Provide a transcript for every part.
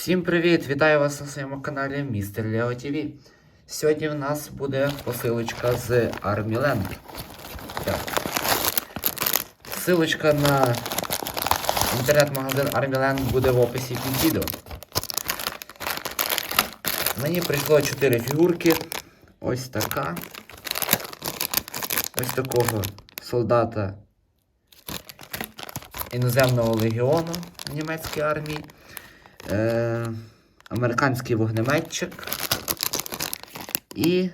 Всім привіт! Вітаю вас на своєму каналі Містер Лео ТВ. Сьогодні в нас буде посилочка з. Так. Силочка на інтернет-магазин Land буде в описі під відео. Мені прийшло 4 фігурки. Ось така. Ось такого солдата іноземного легіону німецької армії. Е, американський вогнеметчик і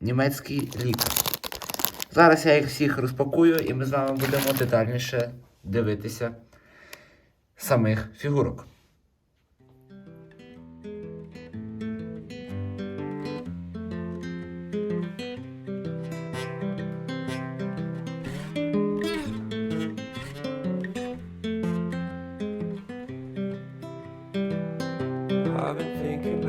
німецький лікар. Зараз я їх всіх розпакую і ми з вами будемо детальніше дивитися самих фігурок.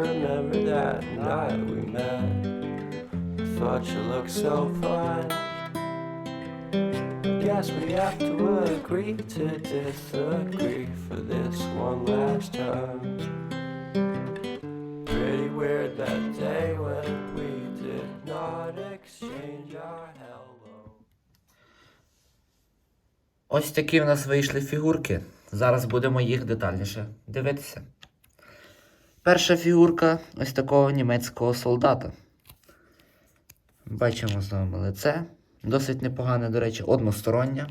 Remember that night we met? Thought you looked so fine. Guess we have to agree to disagree for this one last time. Pretty weird that day when we did not exchange our hello. Ось такі в нас вийшли фігурки. Зараз будемо їх детальніше дивитися. Перша фігурка ось такого німецького солдата. Бачимо з вами лице. Досить непогане, до речі, одностороння.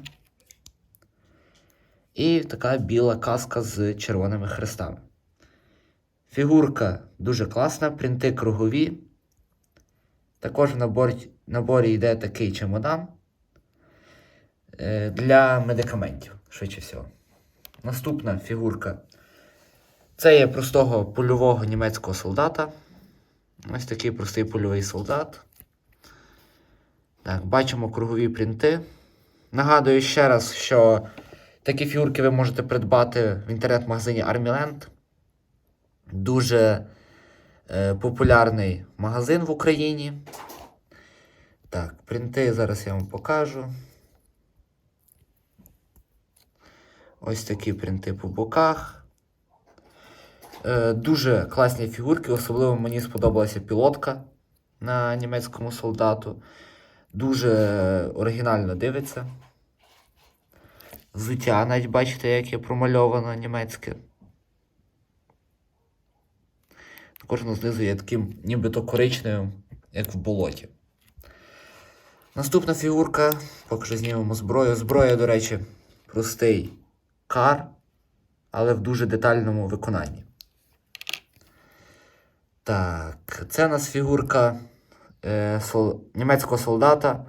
І така біла каска з червоними хрестами. Фігурка дуже класна, принти кругові. Також в наборі, наборі йде такий чемодан е, для медикаментів, швидше всього. Наступна фігурка. Це є простого польового німецького солдата. Ось такий простий польовий солдат. Так, бачимо кругові принти. Нагадую ще раз, що такі фігурки ви можете придбати в інтернет-магазині Armyland. Дуже е, популярний магазин в Україні. Так, принти зараз я вам покажу. Ось такі принти по боках. Е, дуже класні фігурки, особливо мені сподобалася пілотка на німецькому солдату. Дуже оригінально дивиться. Взуття, навіть бачите, яке промальовано німецьке. Також воно знизу є таким нібито коричневим, як в болоті. Наступна фігурка, поки що знімемо зброю. Зброя, до речі, простий кар, але в дуже детальному виконанні. Так, це у нас фігурка е, сол... німецького солдата.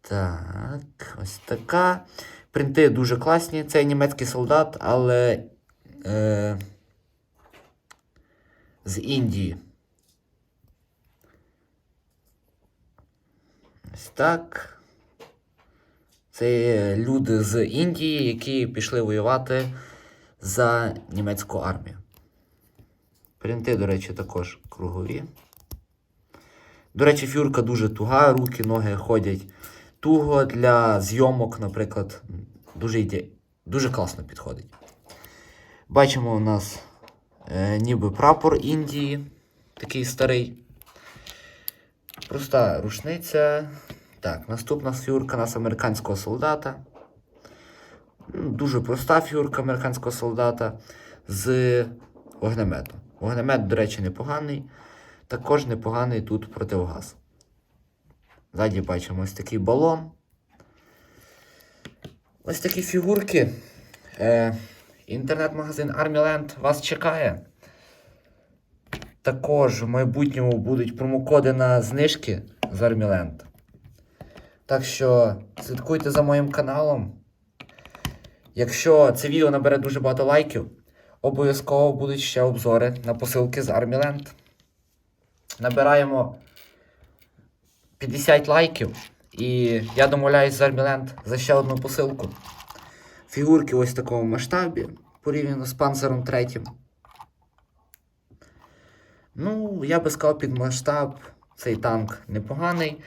Так, ось така. Принти дуже класні. Це німецький солдат, але е, з Індії. Ось так. Це люди з Індії, які пішли воювати за німецьку армію. Принти, до речі, також кругові. До речі, фюрка дуже туга, руки, ноги ходять туго для зйомок, наприклад. Дуже іде... дуже класно підходить. Бачимо у нас е, ніби прапор Індії, такий старий. Проста рушниця. Так, наступна фігурка у нас американського солдата. Дуже проста фігурка американського солдата з вогнеметом. Вогнемет, до речі, непоганий. Також непоганий тут противогаз. Ззаді бачимо ось такий балон. Ось такі фігурки. Е, інтернет-магазин Armyland вас чекає. Також в майбутньому будуть промокоди на знижки з Armyland. Так що слідкуйте за моїм каналом. Якщо це відео набере дуже багато лайків, обов'язково будуть ще обзори на посилки з Army Набираємо 50 лайків, і я домовляюсь з Army за ще одну посилку. Фігурки ось в такому масштабі, порівняно з панцером третім. Ну, я би сказав, під масштаб цей танк непоганий.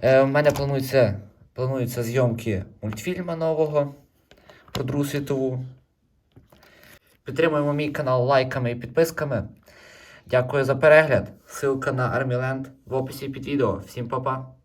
Е, у мене планується, плануються зйомки мультфільму нового про Другу світову. Підтримуємо мій канал лайками і підписками. Дякую за перегляд. Ссылка на Арміленд в описі під відео. Всім па-па!